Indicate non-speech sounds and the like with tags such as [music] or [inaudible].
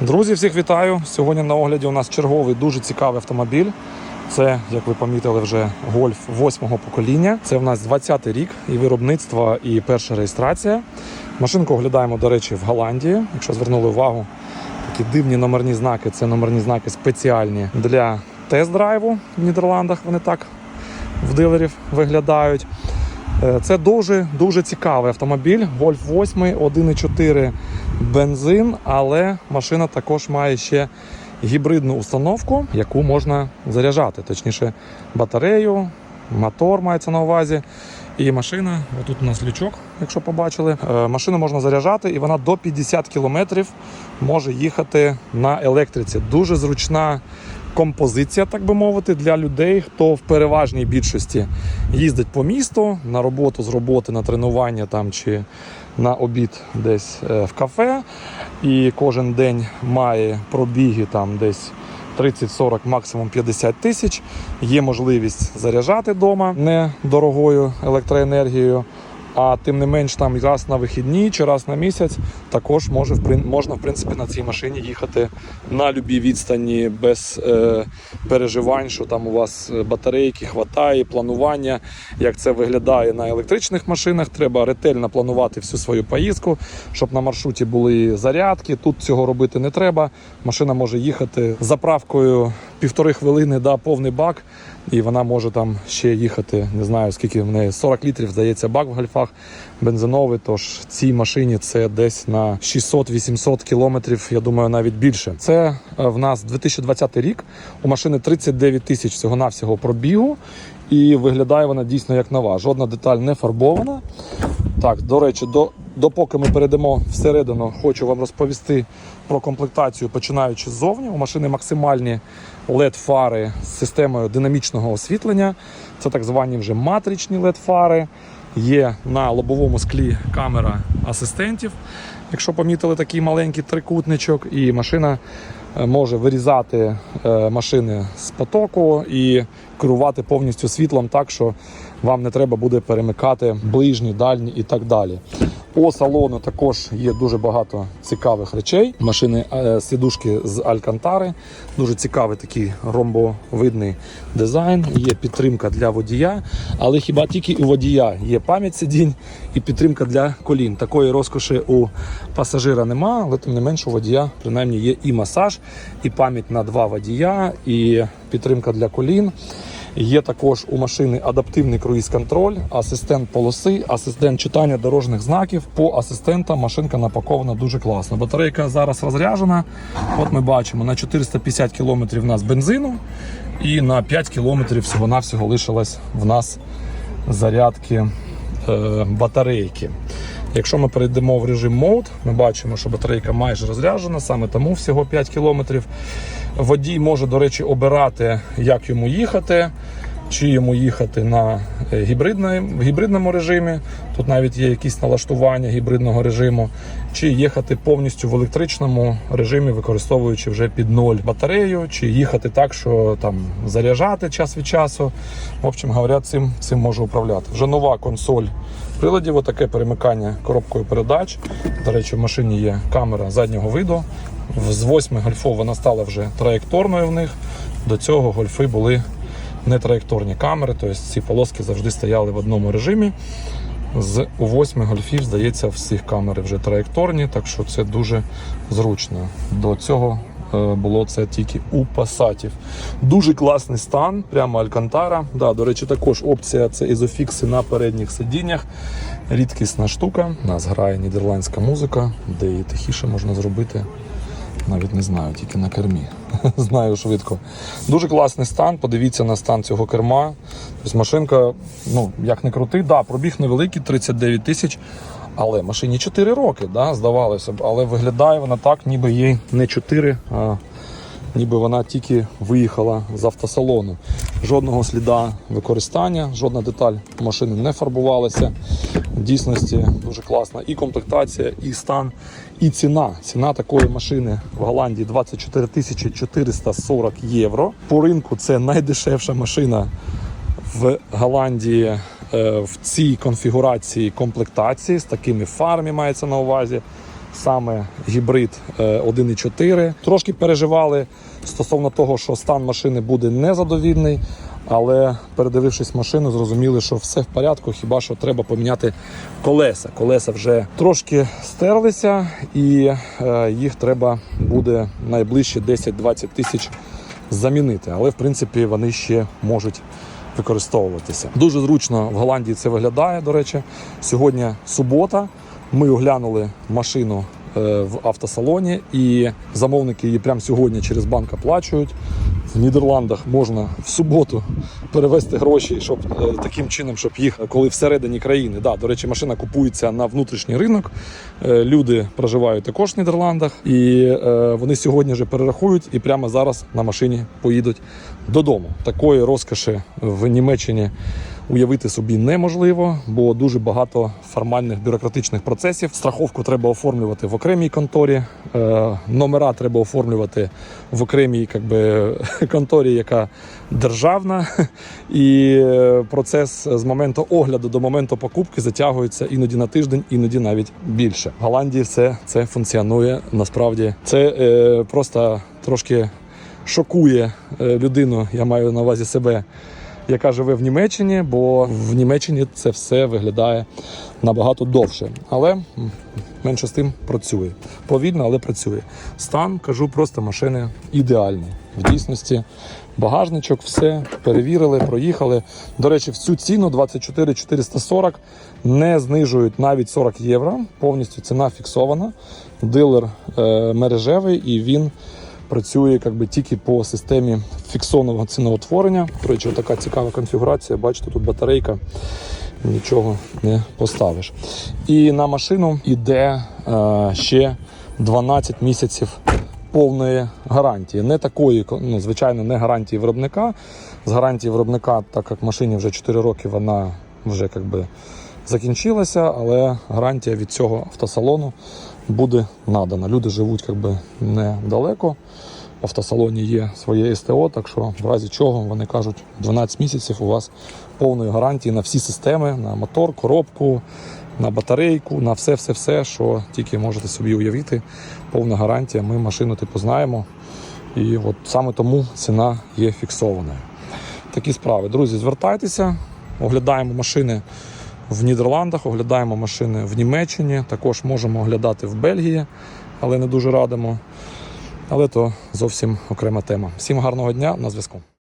Друзі, всіх вітаю! Сьогодні на огляді у нас черговий дуже цікавий автомобіль. Це, як ви помітили, вже гольф восьмого покоління. Це в нас 20-й рік і виробництво, і перша реєстрація. Машинку оглядаємо, до речі, в Голландії. Якщо звернули увагу, такі дивні номерні знаки. Це номерні знаки спеціальні для тест-драйву в Нідерландах. Вони так в дилерів виглядають. Е, Це дуже дуже цікавий автомобіль. Golf 8, 1,4 бензин, але машина також має ще гібридну установку, яку можна заряджати. Точніше, батарею, мотор мається на увазі. І машина, отут у нас лючок, якщо побачили. Е, Машину можна заряджати, і вона до 50 кілометрів може їхати на електриці. Дуже зручна композиція, так би мовити, для людей, хто в переважній більшості їздить по місту на роботу з роботи, на тренування там чи на обід десь е, в кафе. І кожен день має пробіги там десь 30-40, максимум 50 тисяч. Є можливість заряджати вдома недорогою електроенергією. А тим не менш, там раз на вихідні чи раз на місяць також може можна в принципі на цій машині їхати на любій відстані без е, переживань, що там у вас е, батарейки хватає, планування. Як це виглядає на електричних машинах, треба ретельно планувати всю свою поїздку, щоб на маршруті були зарядки. Тут цього робити не треба. Машина може їхати заправкою півтори хвилини, да, повний бак. І вона може там ще їхати, не знаю скільки в неї 40 літрів, здається, бак в гольфах бензиновий. Тож цій машині це десь на 600-800 кілометрів, я думаю, навіть більше. Це е, в нас 2020 рік. У машини 39 тисяч всього-навсього пробігу. І виглядає вона дійсно як нова. Жодна деталь не фарбована. Так, до речі, до, допоки ми перейдемо всередину, хочу вам розповісти про комплектацію, починаючи ззовні. У машини максимальні LED-фари з системою динамічного освітлення. Це так звані вже матричні LED-фари. Є на лобовому склі камера асистентів. Якщо помітили такий маленький трикутничок, і машина е, може вирізати е, машини з потоку і керувати повністю світлом так, що вам не треба буде перемикати ближні, дальні і так далі. По салону також є дуже багато цікавих речей. Машини е, сідушки з Алькантари, дуже цікавий такий ромбовидний дизайн. Є підтримка для водія, але хіба тільки у водія є пам'ять сидінь і підтримка для колін. Такої розкоші у пасажира нема, але тим не менше у водія принаймні є і масаж, і пам'ять на два водія, і підтримка для колін. Є також у машини адаптивний круїз-контроль, асистент полоси, асистент читання дорожніх знаків. По асистентам машинка напакована дуже класно. Батарейка зараз розряджена. От ми бачимо на 450 км в нас бензину, і на 5 км всього-навсього лишилось в нас зарядки е, батарейки. Якщо ми перейдемо в режим Mode, ми бачимо, що батарейка майже розряджена, саме тому всього 5 км. Водій може, до речі, обирати, як йому їхати, чи йому їхати на е, в гібридному режимі. Тут навіть є якісь налаштування гібридного режиму, чи їхати повністю в електричному режимі, використовуючи вже під ноль батарею, чи їхати так, що там заряджати час від часу. В общем говоря, цим, цим можу управляти. Вже нова консоль приладів, отаке перемикання коробкою передач. До речі, в машині є камера заднього виду. З 8 гольфов вона стала вже траєкторною в них. До цього гольфи були не траєкторні камери, тобто ці полоски завжди стояли в одному режимі. З у 8 гольфів, здається, всіх камери вже траєкторні, так що це дуже зручно. До цього е, було це тільки у пасатів. Дуже класний стан, прямо Алькантара. Да, до речі, також опція це ізофікси на передніх сидіннях. Рідкісна штука. Нас грає нідерландська музика, де її тихіше можна зробити. Навіть не знаю, тільки на кермі. [laughs] знаю швидко. Дуже класний стан. Подивіться на стан цього керма. Тобто машинка, ну як не крути, да, пробіг невеликий, 39 тисяч. Але машині 4 роки, да, здавалося б. Але виглядає вона так, ніби їй не 4, а ніби вона тільки виїхала з автосалону. Жодного сліда використання, жодна деталь машини не фарбувалася. В дійсності дуже класна і комплектація, і стан, і ціна. Ціна такої машини в Голландії 24 тисячі 440 євро. По ринку це найдешевша машина в Голландії е, в цій конфігурації комплектації з такими фарами мається на увазі, саме гібрид е, 1.4. Трошки переживали стосовно того, що стан машини буде незадовільний. Але передивившись машину, зрозуміли, що все в порядку. Хіба що треба поміняти колеса. Колеса вже трошки стерлися, і е, їх треба буде найближче 10-20 тисяч замінити. Але в принципі вони ще можуть використовуватися. Дуже зручно в Голландії це виглядає. До речі, сьогодні субота. Ми оглянули машину в автосалоні, і замовники її прямо сьогодні через банк оплачують. В Нідерландах можна в суботу перевести гроші, щоб е, таким чином, щоб їх, коли всередині країни, да, до речі, машина купується на внутрішній ринок. Е, Люди проживають також в Нідерландах, і е, вони сьогодні вже перерахують і прямо зараз на машині поїдуть додому. Такої розкоші в Німеччині уявити собі неможливо, бо дуже багато формальних бюрократичних процесів. Страховку треба оформлювати в окремій конторі, е, номера треба оформлювати в окремій как би, [laughs] конторі, яка державна. І е, процес з моменту огляду до моменту покупки затягується іноді на тиждень, іноді навіть більше. В Голландії все це функціонує насправді. Це е, просто трошки шокує е, людину. Я маю на увазі себе яка живе в Німеччині, бо в Німеччині це все виглядає набагато довше. Але менше з тим працює. Повільно, але працює. Стан, кажу, просто машини ідеальний. В дійсності багажничок, все перевірили, проїхали. До речі, в цю ціну 24 440 не знижують навіть 40 євро. Повністю ціна фіксована. Дилер е, мережевий і він працює як би, тільки по системі фіксованого ціноутворення. До речі, така цікава конфігурація. Бачите, тут батарейка, нічого не поставиш. І на машину йде е, ще 12 місяців повної гарантії. Не такої, ну, звичайно, не гарантії виробника. З гарантії виробника, так як машині вже 4 роки, вона вже як би, закінчилася, але гарантія від цього автосалону буде надана. Люди живуть як би, недалеко. В автосалоні є своє СТО, так що в разі чого вони кажуть, 12 місяців у вас повної гарантії на всі системи, на мотор, коробку, на батарейку, на все-все-все, що тільки можете собі уявити. Повна гарантія. Ми машину типу знаємо. І от саме тому ціна є фіксованою. Такі справи. Друзі, звертайтеся, оглядаємо машини в Нідерландах, оглядаємо машини в Німеччині, також можемо оглядати в Бельгії, але не дуже радимо. Але то зовсім окрема тема. Всім гарного дня на зв'язку.